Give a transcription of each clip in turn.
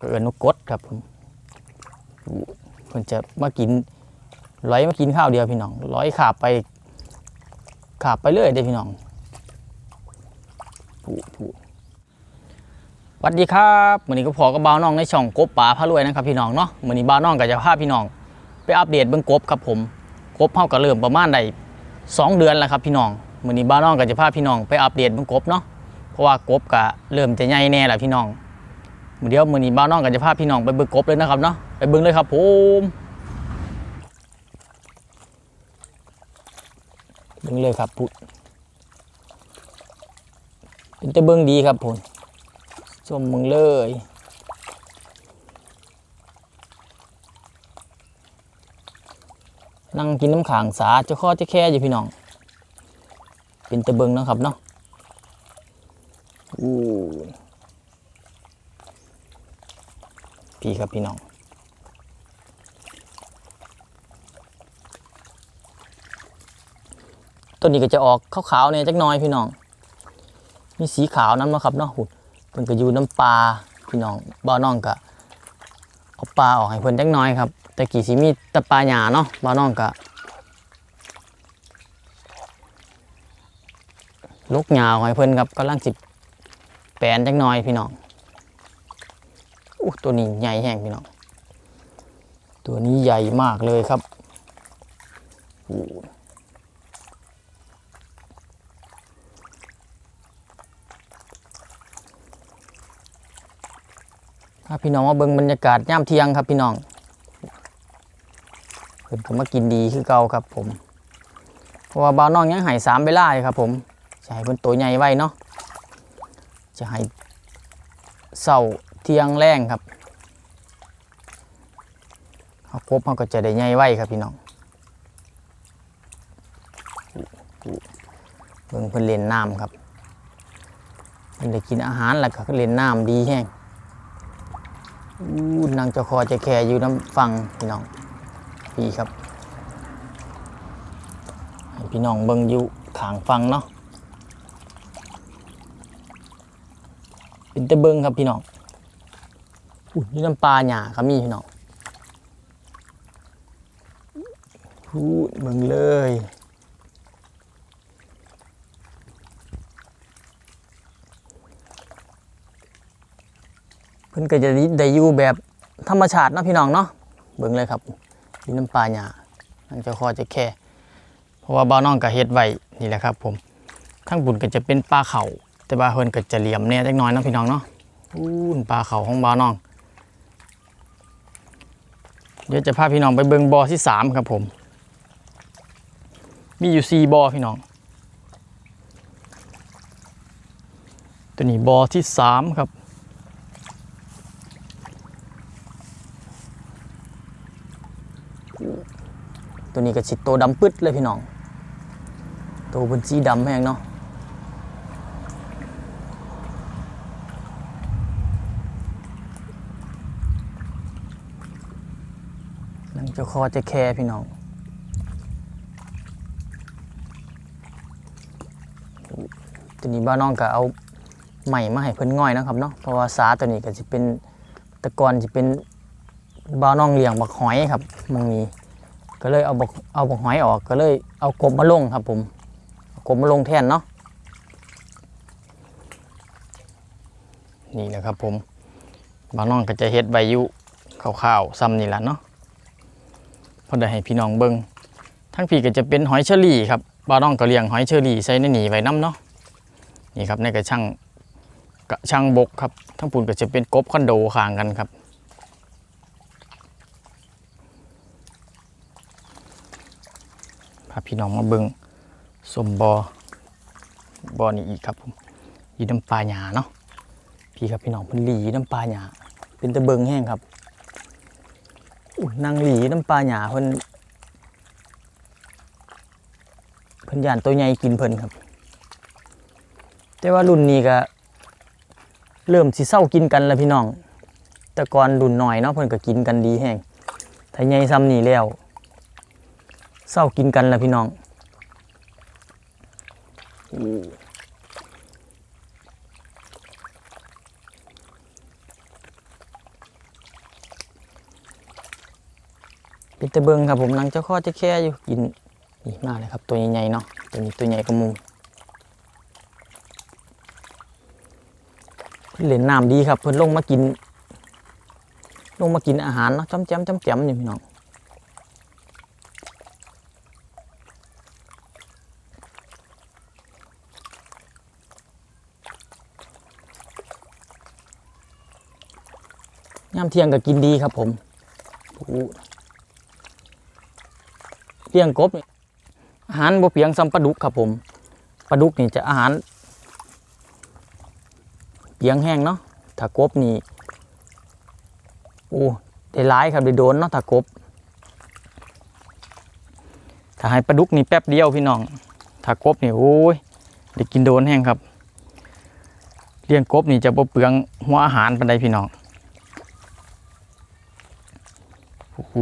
เกินนกกดครับผมเพิ่นจะมากินร้อยมากินข้าวเดียวพี่น้องร้อยขาบไป ขาบไปเรื่อยเด้พี่น้องผูผูสวัสดีครับวันนี้ก็พอกับบ่าวน้องในช่องกบป่าพารวยนะครับพี่น้องเนาะวันนี้บ่าวน้องก็จะพาพี่น้อง ไปอัปเดตเบื้องกบครับผมกบเฮาก็เริ่มประมาณได้สองเดือนแล้วครับพี่น้องวันนี้บ่าวน้องก็จะพาพี่น้องไปอัปเดตเบื้องกบเนาะเพราะว่ากบก็เริ่มจะใหญ่แน่แหล้วพี่น้อง เดี๋ยวมือนี้บ้าวน้องก็จะพาพี่น้องไปเบิ่งกบเลยนะครับเนาะไปเบิ่งเลยครับผมเบิ่งเลยครับพุดเป็นแต่เบิ่งดีครับผมชมเบิ่งเลยนั่งกินน้ำขางสาเจะข้อเจะแค่อยู่พี่น้อง เป็นต่เบิงนะครับเนาะอู้ พี่ครับพี่น้องตัวนี้ก็จะออกขาวๆเนี่ยจักน้อยพี่น้อง มีสีขาวนั้นมาครับเนาะหุ่นเพิ่นก็อยู่น้ำปลาพี่น้องบ่าน้องก็เอาปลาออกให้เพิ่นจักน้อยครับแต่กี่สีมีแตะปลาหยาเนาะบ่าน้องก็ลูกหยาออกให้เพิ่นครับกำลังสิแปลนจักน้อยพี่น้อง ตัวนี้ใหญ่แห้งพี่น้องตัวนี้ใหญ่มากเลยครับอู้ถ้าพี่น้องมาเบิ่งบรรยากาศย่ามเที่ยงครับพี่น้องเพิ่นก็มากินดีคือเก่าครับผม เพราะว่าบ่าวน้องยังหายสามเวลาอยู่ครับ ผมจะให้เพิ่นตัวใหญ่ไว้เนาะจะให้เศร้าเที่ยงแรงครับ เขาครบเขาก็จะได้ใหญ่ไวครับพี่น้องเบิ่งเพิ่นเล่นน้ำครับเพิ่นได้กินอาหารแล้วก็เล่นน้ำดีแห้งอู้นางจะคอจะแคอยู่น้ำฟังพี่น้องพี่ครับพี่น้องเบิ่งอยู่ขางฟังเนาะเป็นตะเบิ่งครับพี่น้องอู้นี่น้ำปลาหยาครับมีพี่น้อง พูดมึงเลยเพิ่นก็จะได้อยู่แบบธรรมชาตินะพี่น้องเนาะเบิ่งเลยครับมีน้ำปลาหยานั่นจะคอจะแค่เพราะว่าบ้าน้องก็เฮ็ดไว้นี่แหละครับ ผมทั้งบุญก็จะเป็นปลาเขาแต่บาเพิ่นก็จะเหลี่ยมแน่จักน่อยนะพี่น้องเนาะอู้นปลาเข่าของบ้าน้อง เดี๋ยวจะพาพี่น้องไปเบิ่งบ่อที่สามครับผม มีอยู่สี่บ่อพี่น้อง ตัวนี้บ่อที่สามครับตัวนี้ก็ชิดโตวดำปึ๊ดเลยพี่น้องโตวเป็นสีดำแห้งเนาะนั่นจะคอจะแคร์พี่น้อง ตัวนี้บ้านน้องก็เอาใหม่มาให้เพิ่นง่อยนะครับเนาะเพราะว่าสาตัวนี้ก็จะเป็นตะกอนจะเป็นบ้านน้องเลี้ยงบักหอยครับมองนี้ก็เลยเอาบักเอาบักหอยออกก็เลยเอากบมาลงครับผมเอากบมาลงแทนเนาะนี่นะครับผมบ้านน้องก็จะเฮ็ดใบยุข้าวๆซ้ำนี่แหละเนาะพอได้ให้พี่น้องเบิ่งทั้งพี่ก็จะเป็นหอยเชอรี่ครับบ้านน้องก็เลี้ยงหอยเชอรี่ใส่ในหนีไว้น้ำเนาะ นี่ครับในกระช่างกช่างบกครับทั้งปุ่นก็จะเป็นกบคอนโดข้างกันครับพาพี่น้องมาเบิงสมบอบอนี่อีกครับผมยีน้ำปลาหยาเนาะพี่ครับพี่น้องเพิ่นหลีน้ำปลาหยาเป็นตะเบิงแห้งครับนางหลีน้ำปลาหยาเพิ่นเพิ่นยานตัวใหญ่กินเพิ่นครับ แต่ว่ารุ่นนี้ก็เริ่มสิเศร้ากินกันแล้วพี่น้อง แต่ก่อนรุ่นหน่อยเนาะเพิ่นก็กินกันดีแห้งถ้าใหญ่ซ้ำนี่แล้วเศร้ากินกันแล้วพี่น้องปิดตะเบิงครับผมนังเจ้าข้อเจ้าแค่อยู่กินนี่มากเลยครับตัวใหญ่ๆเนาะตัวนี้ตัวใหญ่กระมู พิ่นเล่นน้ำดีครับ เพิ่นลงมากิน ลงมากินอาหารเนาะจ้ำแจมจ้ำแจมอยู่พี่น้องยามเที่ยงก็กินดีครับผมเลี้ยงกบอาหารบ่เพียงซ้ำปลาดุกครับผมปลาดุกนี่จะอาหาร เพียงแห้งเนาะถ้ากบนี่โอ้ได้ร้ายครับได้โดนเนาะถ้ากบถ้าให้ปลาดุกนี่แป๊บเดียวพี่น้องถ้ากบนี่โอ้ยได้กินโดนแห้งครับเลี้ยงกบนี่จะบ่เปลืองหัวอาหารปานใดพี่น้องโอ้โห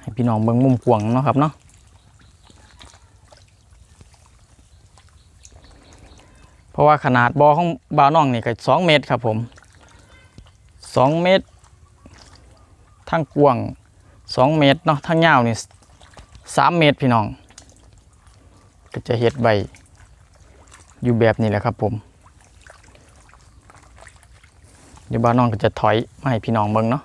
ให้พี่น้องเบิ่งมุมกว้างเนาะครับเนาะ เพ ราะว่าขนาดบ่อของบ่าวน้องนี่ก็สองเมตรครับผมสองเมตร ทั้งกว้างสองเมตรเนาะทั้งยาวนี่สามเมตรพี่น้อง ก็จะเฮ็ดใบอยู่แบบนี้แหละครับผมเดี๋ยวบ้านน้องก็จะถอยมาให้พี่น้องเบิ่งเนาะ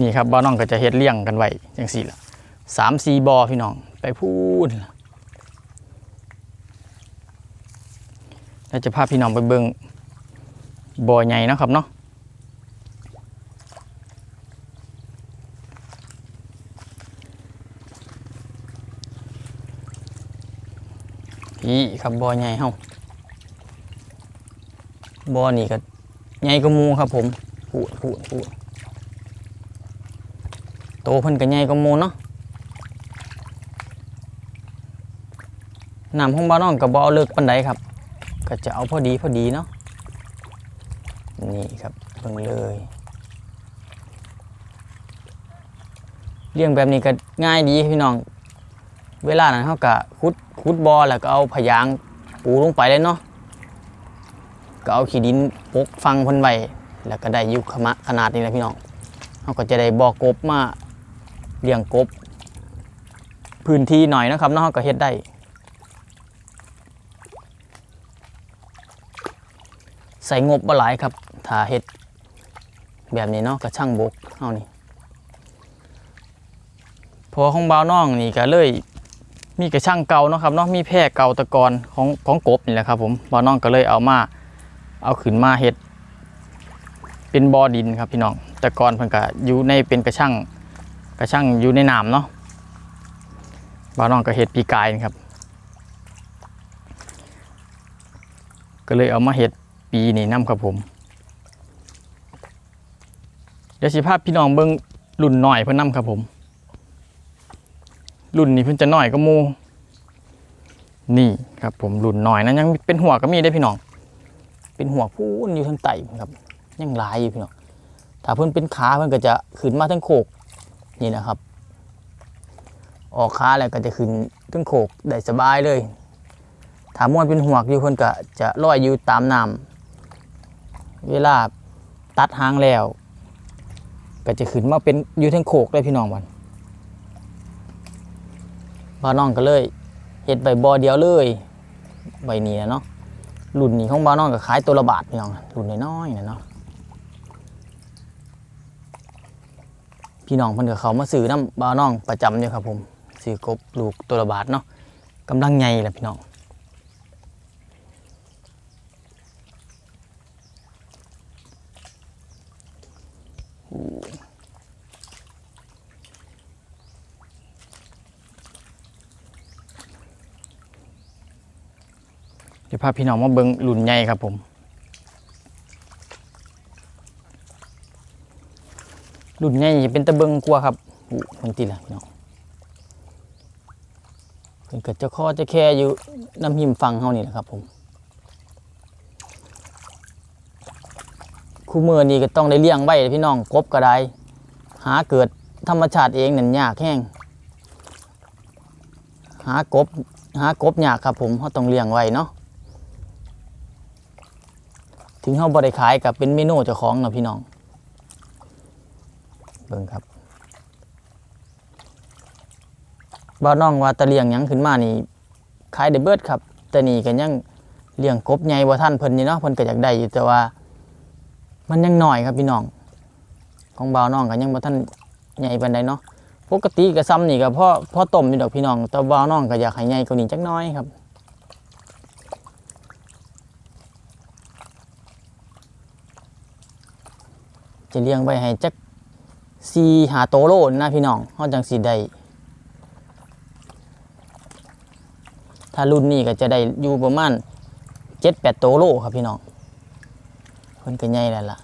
นี่ครับบ้านน้องก็จะเฮ็ดเลี้ยงกันไว้จังสี่ละสามสี่บอพี่น้องไปพูดล่ะ แล้วจะพาพี่น้องไปเบิ่งบ่อใหญ่นะครับเนาะพี่ครับบ่อใหญ่เฮาบ่อนี่ก็ใหญ่กว่าหมูครับผมพูดพูดพูดโตเพิ่นก็ใหญ่กว่าหมูเนาะน้ำของบ้านน้องก็บ่อเลิกปานใดครับ ก็จะเอาพอดีพอดีเนาะนี่ครับเบิ่งเลยเลี้ยงแบบนี้ก็ง่ายดีพี่น้อง เวลานั้นเขาก็ขุดขุดบอแล้วก็เอาพยางปูลงไปเลยเนาะก็เอาขี้ดินปกฟังพิ่นไว้แล้วก็ได้ยุคขมะขนาดนี้แหละพี่น้องเขาก็จะได้บอกบมาเลี้ยงกบ พื้นที่หน่อยนะครับเนาะเขาก็เฮ็ดได้ ส่งบบ่หลายครับถ้าเฮ็ดแบบนี้เนาะก็ช่างบกเฮานี่พอของบ่าวน้องนี่ก็เลยมีกระช่างเก่าเนาะครับเนาะมีแพร่เก่าตะกอนของของกบนี่แหละครับผมบ่อน้องก็เลยเอามาเอาขึ้นมาเฮ็ดเป็นบ่อดินครับพี่น้องแต่ก่อนเพิ่นก็อยู่ในเป็นกระช่างกระช่างอยู่ในน้ำเนาะบ่อน้องก็เฮ็ดปีกายนี่ครับ ก็เลยเอามาเฮ็ด ปีนี้นํครับผม เดี๋ยวสิพาพพี่น้องเบิ่งรุ่นหน่อยเพิ่อนนํครับผม รุ่นนี้เพิ่นจะหน้อยก็มูนี่ครับผมรุ่นน้อยนะยังเป็นหัวก็มีได้พี่น้อง เป็นหัวพูนอยู่ทั้งไตครับ ยังลายอยู่พี่น้องถ้าเพิ่นเป็นขาเพิ่นก็จะขึ้นมาทั้งโคกนี่นะครับ ออกขาแล้วก็จะขึ้นทั้งโคกได้สบายเลยถ้าม้วนเป็นหัวอยู่เพิ่นก็จะลอยอยู่ตามน้ำ เวลาตัดหางแล้ว ก็จะขึ้นมาเป็นอยู่ทั้งโคกเลยพี่น้องวันบ้านน้องก็เลยเฮ็ดใบบอเดียวเลยใบนี้นะเนาะรุ่นนี้ของบ้านน้องก็ขายตัวละบาทพี่น้องรุ่นน้อยๆนะเนาะพี่น้องเพิ่นก็เขามาซื้อน้ำบ้านน้องประจำอยู่ครับผมซื้อกบลูกตัวละบาทเนาะกำลังใหญ่แหละพี่น้อง เดี๋ยวพาพี่น้องมาเบิ่งรุ่นใหญ่ครับผมรุ่นใหญ่จะเป็นตะเบิงกลัวครับอู้มันติละพี่น้องเพิ่นก็จะข้อจะแค่อยู่น้ำหิมฟังเฮานี่แหละครับผม คู่มือนี้ก็ต้องได้เลี้ยงไว้พี่น้องกบก็ได้ หาเกิดธรรมชาติเองนั่นยากแห้งหากบหากบยากครับผมเขาต้องเลี้ยงไว้เนาะถึงเขาบริขายกับเป็นเมนูเจ้าของนะพี่น้องเบิ่งครับบ่าน้องว่าตะเลียงยังขึ้นมานี่ขายได้เบิดครับ แต่นี่ก็ยังเลี้ยงกบใหญ่บ่ทันเพิ่นนี่เนาะเพิ่นก็อยากได้อยู่แต่ว่า มันยังหน้อยครับพี่น้อง ของบ่าวน้องก็ยังบ่ทันใหญ่ปานใดเนาะปกติก็ซ้ำนี่ก็พ่อพ่อต้มอยู่ดอกพี่น้อง แต่บ่าวน้องก็อยากให้ใหญ่กว่านี้จักน้อยครับจะเลี้ยงไว้ให้จักซีหาโตโลนี่นะพี่น้องเฮาจังสิได้ถ้ารุ่นนี้ก็จะได้อยู่ประมาณเจ็ดแปดโตโลครับพี่น้อง เพิ่นก็ใหญ่แล้วล่ะ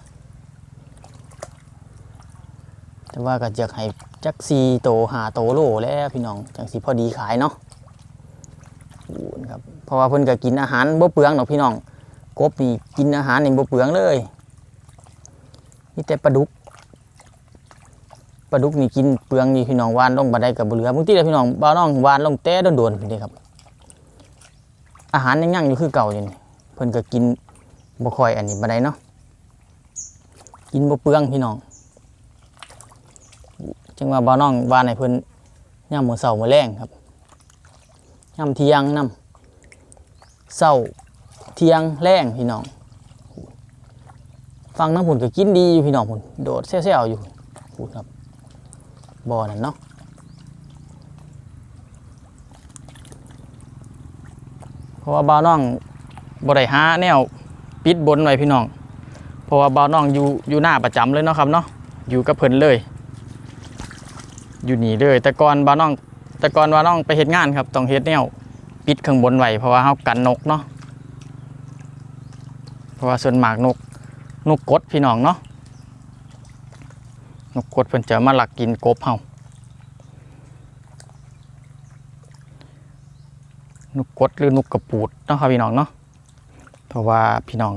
แต่ว่าก็จะให้จักซีโตหาโตโลแล้วพี่น้องจังสิพอดีขายเนาะครับเพราะว่าเพิ่นก็กินอาหารบ่เปลืองดอกพี่น้องกบนี่กินอาหารนี่บ่เปลืองเลยมีแต่ปลาดุกปลาดุกนี่กินเปลืองนี่พี่น้องวานลงบ่ได้ก็บ่เหลือบางทีแล้วพี่น้องบ่าวน้องวานลงแต่โดนๆพี่เด้ครับ อาหารยังยั่งอยู่คือเก่าอยู่นี่เพิ่นก็กินบ่ค่อยอันนี้บ่ได้เนาะ กินบ่เปลืองพี่น้องจึงว่าบ่าน้องวานให้เพิ่นยามมื้อเช้ามือแลงครับยามเที่ยงนํเช้าเที่ยงแลงพี่น้อง ฟังน้ำผุนก็กินดีอยู่พี่น้องผุนโดดแซ่ๆอยู่พูดครับบ่อนั่นเนาะเพราะว่าบ่าน้องบ่ได้หาแนวปิดบนไว้พี่น้อง เพราะว่าบ่าวน้องอยู่อยู่หน้าประจำเลยเนาะครับเนาะอยู่กับเพิ่นเลย อยู่หนีเลย แต่ก่อนบ่าวน้อง แต่ก่อนบ่าวน้องไปเฮ็ดงานครับต้องเฮ็ดแนวปิดข้างบนไว้เพราะว่าเฮากันนกเนาะเพราะว่าส่วนมากนกนกกดพี่น้องเนาะนกกดเพิ่นจะมาหลักกินกบเฮานกกดหรือนกกระปูดเนาะครับพี่น้องเนาะเพราะว่าพี่น้อง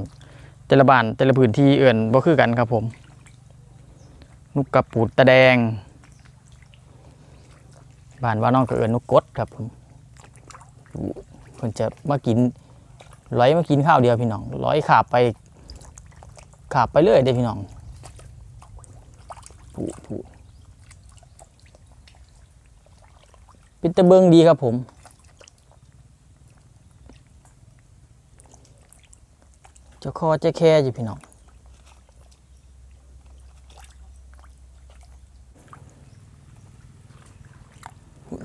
แต่ละบ้านแต่ละพื้นที่เอื่นบ่คือกันครับผมนกกระปูดตะแดงบ้านว่าน้องก็เอื่นนกกดครับผมเพิ่นจะมากินร้อยมากินข้าวเดียวพี่น้องร้อยขาบไปขาบไปเรื่อยเด้พี่น้องผูผูเป็นตะเบิงดีครับผม จ้าคอเจ้าแค่อยู่พี่น้อง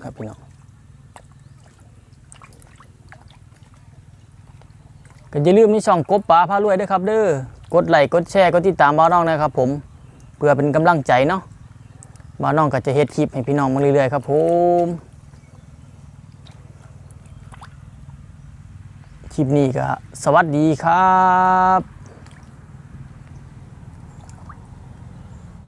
ครับพี่น้องก็อย่าลืมในช่องกบป่าพารวยด้วยครับ เด้อกดไลค์กดแชร์กดติดตามบ้าน้องนะครับ ผมเพื่อเป็นกำลังใจเนาะบ้าน้องก็จะเฮ็ดคลิปให้พี่น้องมาเรื่อยๆครับผม ลิปนี้ก็สวัสดีครับ